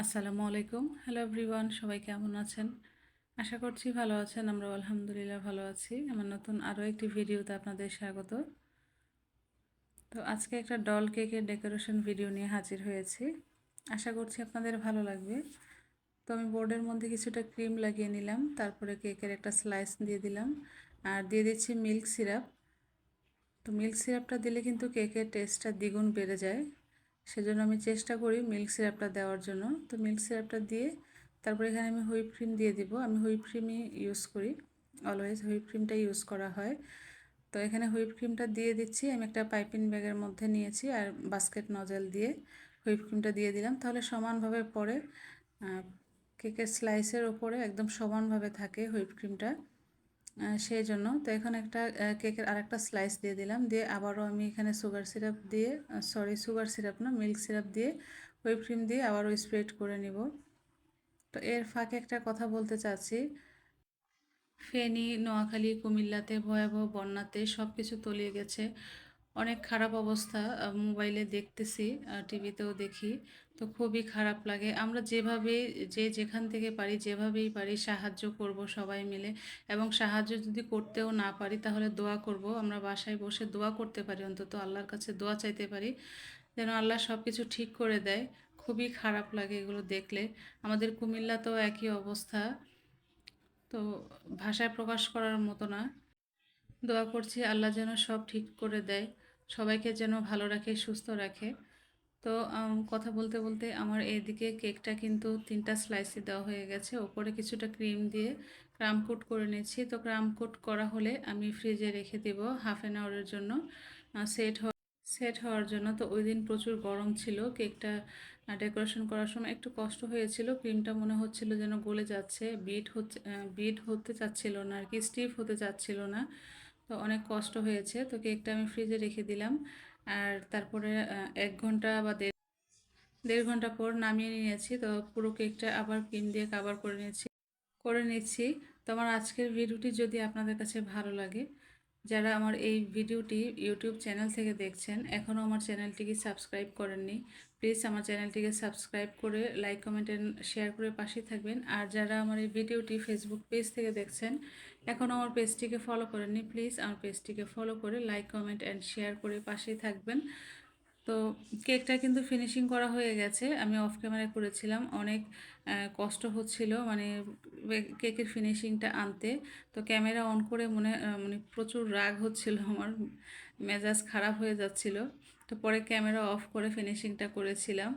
আসসালামু আলাইকুম। Hello everyone সবাই কেমন আছেন? আশা করছি ভালো আছেন আমরা আলহামদুলিল্লাহ ভালো আছি। আমার নতুন আরও একটি ভিডিওতে আপনাদের স্বাগত। তো আজকে একটা ডল কেকের ডেকোরেশন ভিডিও নিয়ে হাজির হয়েছি। আশা করছি আপনাদের ভালো লাগবে। তো আমি বোর্ডের মধ্যে কিছুটা ক্রিম লাগিয়ে নিলাম, তারপরে কেকের একটা স্লাইস দিয়ে দিলাম। আর দিয়ে দিচ্ছি মিল্ক সিরাপ তো মিল্ক সিরাপটা দিলে কিন্তু কেকের টেস্টটা দ্বিগুণ বেড়ে যায়। সেজন্য আমি চেষ্টা করি মিল্ক সিরাপটা দেওয়ার জন্য। তো মিল্ক সিরাপটা দিয়ে তারপরে এখানে আমি হুইপ ক্রিম দিয়ে দিব। আমি হুইপ ক্রিমই ইউজ করি। অলওয়েজ হুইপ ক্রিমটা ইউজ করা হয়। তো এখানে হুইপ ক্রিমটা দিয়ে দিচ্ছি। আমি একটা পাইপিং ব্যাগের মধ্যে নিয়েছি আর বাস্কেট নজেল দিয়ে হুইপ ক্রিমটা দিয়ে দিলাম। তাহলে সমানভাবে পরে কেকের স্লাইসের ওপরে একদম সমানভাবে থাকে হুইপ ক্রিমটা সেই জন্য তো এখন একটা কেকের আরেকটা স্লাইস দিয়ে দিলাম। দিয়ে আবারও আমি এখানে সুগার সিরাপ দিয়ে সরি সুগার সিরাপ না মিল্ক সিরাপ দিয়ে হুইপ ক্রিম দিয়ে আবারও স্প্রেড করে নিব। তো এর ফাঁকে একটা কথা বলতে চাচ্ছি। ফেনী, নোয়াখালী, কুমিল্লাতে ভয়াবহ বন্যাতে সব কিছু তলিয়ে গেছে। অনেক খারাপ অবস্থা মোবাইলে দেখতেছি টিভিতেও দেখি, তো খুবই খারাপ লাগে। আমরা যেভাবে যে যেখান থেকে পারি, যেভাবেই পারি সাহায্য করব সবাই মিলে। এবং সাহায্য যদি করতেও না পারি, তাহলে দোয়া করব। আমরা বাসায় বসে দোয়া করতে পারি, অন্তত আল্লাহর কাছে দোয়া চাইতে পারি, যেন আল্লাহ সব কিছু ঠিক করে দেয়। খুবই খারাপ লাগে এগুলো দেখলে। আমাদের কুমিল্লাতেও একই অবস্থা। তো ভাষায় প্রকাশ করার মতো না। দোয়া করছি, আল্লাহ যেন সব ঠিক করে দেয়। সবাইকে যেন ভালো রাখে, সুস্থ রাখে। তো কথা বলতে বলতে আমার এদিকে কেকটা কিন্তু তিনটা স্লাইসে দেওয়া হয়ে গেছে। ওপরে কিছুটা ক্রিম দিয়ে ক্রাম কোট করে নিয়েছি তো ক্রাম কোট করা হলে আমি ফ্রিজে রেখে দেব হাফ অ্যান আওয়ারের জন্য। সেট সেট হওয়ার জন্য তো ওই দিন প্রচুর গরম ছিল। কেকটা ডেকোরেশন করার সময় একটু কষ্ট হয়েছিল। ক্রিমটা মনে হচ্ছিল যেন গলে যাচ্ছে। বিট হচ্ছে বিট হতে চাচ্ছিল না আর কি স্টিফ হতে চাচ্ছিল না। তো অনেক কষ্ট হয়েছে। তো কেকটা আমি ফ্রিজে রেখে দিলাম। আর তারপরে এক ঘণ্টা বা দেড় দেড় ঘণ্টা পর নামিয়ে নিয়েছি। তো পুরো কেকটা আবার ক্রিম দিয়ে কাবার করে নিয়েছি, করে নিচ্ছি। তো আমার আজকের ভিডিওটি যদি আপনাদের কাছে ভালো লাগে যারা আমার এই ভিডিওটি ইউটিউব চ্যানেল থেকে দেখছেন, এখনও আমার চ্যানেলটিকে সাবস্ক্রাইব করেননি প্লিজ আমার চ্যানেলটিকে সাবস্ক্রাইব করে লাইক কমেন্ট শেয়ার করে পাশে থাকবেন। আর যারা আমার এই ভিডিওটি ফেসবুক পেজ থেকে দেখছেন, এখনও আমার পেজটিকে ফলো করেননি প্লিজ আমার পেজটিকে ফলো করে লাইক কমেন্ট অ্যান্ড শেয়ার করে পাশেই থাকবেন। তো কেকটা কিন্তু ফিনিশিং করা হয়ে গেছে। আমি অফ ক্যামেরা করেছিলাম। অনেক কষ্ট হচ্ছিল মানে কেকের ফিনিশিংটা আনতে। তো ক্যামেরা অন করে মনে মানে প্রচুর রাগ হচ্ছিল আমার। মেজাজ খারাপ হয়ে যাচ্ছিল। তো পরে ক্যামেরা অফ করে ফিনিশিংটা করেছিলাম।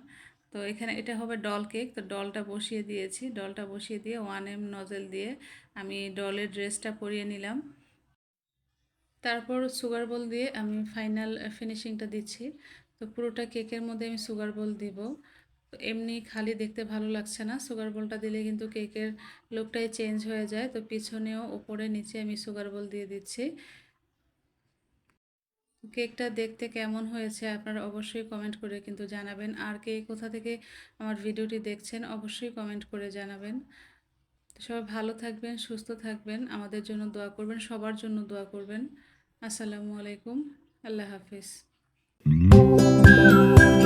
তো এখানে এটা হবে ডল কেক তো ডলটা বসিয়ে দিয়েছি। ডলটা বসিয়ে দিয়ে ওয়ান এম নজেল দিয়ে আমি ডলের ড্রেসটা পরিয়ে নিলাম। তারপর সুগার বল দিয়ে আমি ফাইনাল ফিনিশিংটা দিচ্ছি। তো পুরোটা কেকের মধ্যে আমি সুগার বল দিব। তো এমনি খালি দেখতে ভালো লাগছে না। সুগার বলটা দিলে কিন্তু কেকের লুকটাই চেঞ্জ হয়ে যায়। তো পিছনেও ওপরে নিচে আমি সুগার বল দিয়ে দিচ্ছি। কেকটা দেখতে কেমন হয়েছে আপনারা অবশ্যই কমেন্ট করে কিন্তু জানাবেন। আর কে কোথা থেকে আমার ভিডিওটি দেখছেন অবশ্যই কমেন্ট করে জানাবেন। সবাই ভালো থাকবেন, সুস্থ থাকবেন, আমাদের জন্য দোয়া করবেন, সবার জন্য দোয়া করবেন। আসসালামু আলাইকুম। আল্লাহ হাফিজ। 嗯。